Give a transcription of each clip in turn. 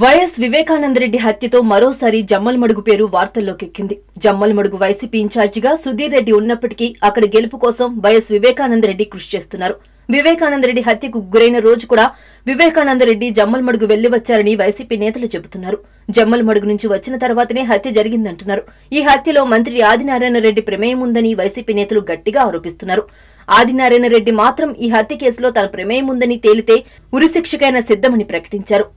YS Vivekananda Reddy హత్యతో మరోసారి జమ్మలమడుగు పేరు వార్తల్లోకెక్కింది. Jammalamadugu YCP ఇన్ఛార్జిగా సుధీర్ రెడ్డి ఉన్నప్పటికీ అక్కడ గెలుపు కోసం వైఎస్ వివేకానందరెడ్డి కృషి చేస్తున్నారు. వివేకానందరెడ్డి హత్యకు గురైన రోజు కూడా వివేకానందరెడ్డి జమ్మలమడుగు వెళ్ళి వచ్చారని వైసీపీ నేతలు చెబుతున్నారు. జమ్మలమడుగు నుంచి వచ్చిన తర్వాతనే హత్య జరిగిందంటున్నారు. ఈ హత్యలో మంత్రి ఆదినారాయణ రెడ్డి ప్రమేయం ఉందని వైసీపీ నేతలు గట్టిగా ఆరోపిస్తున్నారు. ఆదినారాయణ రెడ్డి మాత్రం ఈ హత్య కేసులో తన ప్రమేయం ఉందని తేలితే ఉరిశిక్షకైనా సిద్దమని ప్రకటించారు.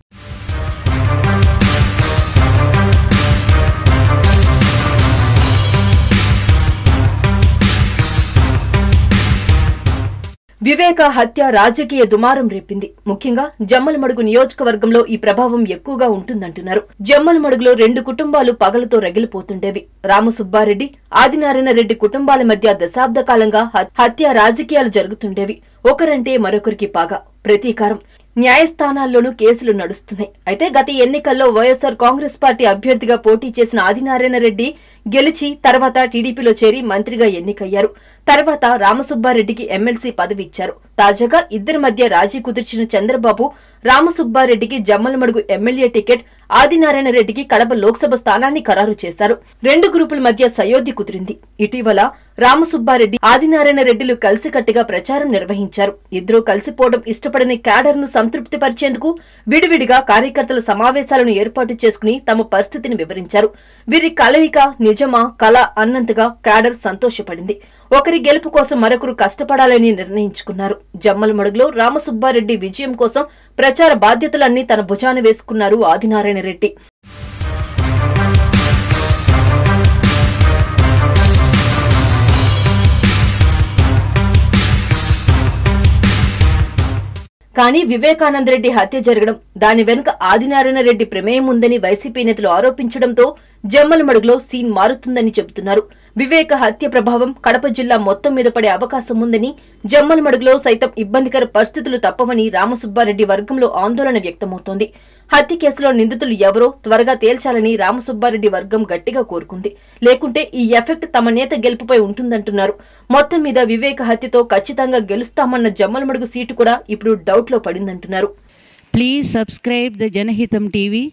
వివేక హత్య రాజకీయ దుమారం రేపింది. ముఖ్యంగా జమ్మలమడుగు నియోజకవర్గంలో ఈ ప్రభావం ఎక్కువగా ఉంటుందంటున్నారు. జమ్మలమడుగులో రెండు కుటుంబాలు పగలతో రగిలిపోతుండేవి. రామసుబ్బారెడ్డి ఆదినారాయణ రెడ్డి కుటుంబాల మధ్య దశాబ్ద కాలంగా హత్య రాజకీయాలు జరుగుతుండేవి. ఒకరంటే మరొకరికి పాగా. ప్రతీకారం న్యాయస్థానాల్లోనూ కేసులు నడుస్తున్నాయి. అయితే గత ఎన్నికల్లో వైఎస్సార్ కాంగ్రెస్ పార్టీ అభ్యర్థిగా పోటీ చేసిన ఆదినారాయణ రెడ్డి గెలిచి తర్వాత టీడీపీలో చేరి మంత్రిగా ఎన్నికయ్యారు. తర్వాత రామసుబ్బారెడ్డికి ఎమ్మెల్సీ పదవి ఇచ్చారు తాజాగా ఇద్దరి మధ్య రాజీ కుదిర్చిన చంద్రబాబు రామసుబ్బారెడ్డికి జమ్మలమడుగు ఎమ్మెల్యే టికెట్ ఆదినారాయణ రెడ్డికి కడప లోక్సభ స్థానాన్ని ఖరారు చేశారు. రెండు గ్రూపుల మధ్య సయోధ్య కుదిరింది. ఇటీవల రామసుబ్బారెడ్డి ఆదినారాయణ రెడ్డిలు కలిసికట్టుగా ప్రచారం నిర్వహించారు. ఇద్దరూ కలిసిపోవడం ఇష్టపడని క్యాడర్ను సంతృప్తి పరిచేందుకు విడివిడిగా కార్యకర్తల సమావేశాలను ఏర్పాటు చేసుకుని తమ పరిస్థితిని వివరించారు. వీరి కలయిక నిజమా కళ అన్నంతగా క్యాడర్ సంతోషపడింది. ఒకరి గెలుపు కోసం మరొకరు కష్టపడాలని నిర్ణయించుకున్నారు. జమ్మల మడుగులో రామసుబ్బారెడ్డి విజయం కోసం ప్రచార బాధ్యతలన్నీ తన భుజాన వేసుకున్నారు ఆదినారాయణ రెడ్డి. కానీ వివేకానంద రెడ్డి హత్య జరగడం దాని వెనుక ఆదినారాయణ రెడ్డి ప్రమేయం ఉందని వైసీపీ నేతలు ఆరోపించడంతో జమ్మలమడుగులో సీన్ మారుతుందని చెబుతున్నారు. వివేక హత్య ప్రభావం కడప జిల్లా మొత్తం మీద పడే అవకాశం ఉందని జమ్మలమడుగులో సైతం ఇబ్బందికర పరిస్థితులు తప్పవని రామసుబ్బారెడ్డి వర్గంలో ఆందోళన వ్యక్తమవుతోంది. హత్య కేసులో నిందితులు ఎవరో త్వరగా తేల్చాలని రామసుబ్బారెడ్డి వర్గం గట్టిగా కోరుకుంది. లేకుంటే ఈ ఎఫెక్ట్ తమ నేత గెలుపుపై ఉంటుందంటున్నారు. మొత్తం మీద వివేక హత్యతో ఖచ్చితంగా గెలుస్తామన్న జమ్మలమడుగు సీటు కూడా ఇప్పుడు డౌట్లో పడిందంటున్నారు. Please subscribe the Janahitham TV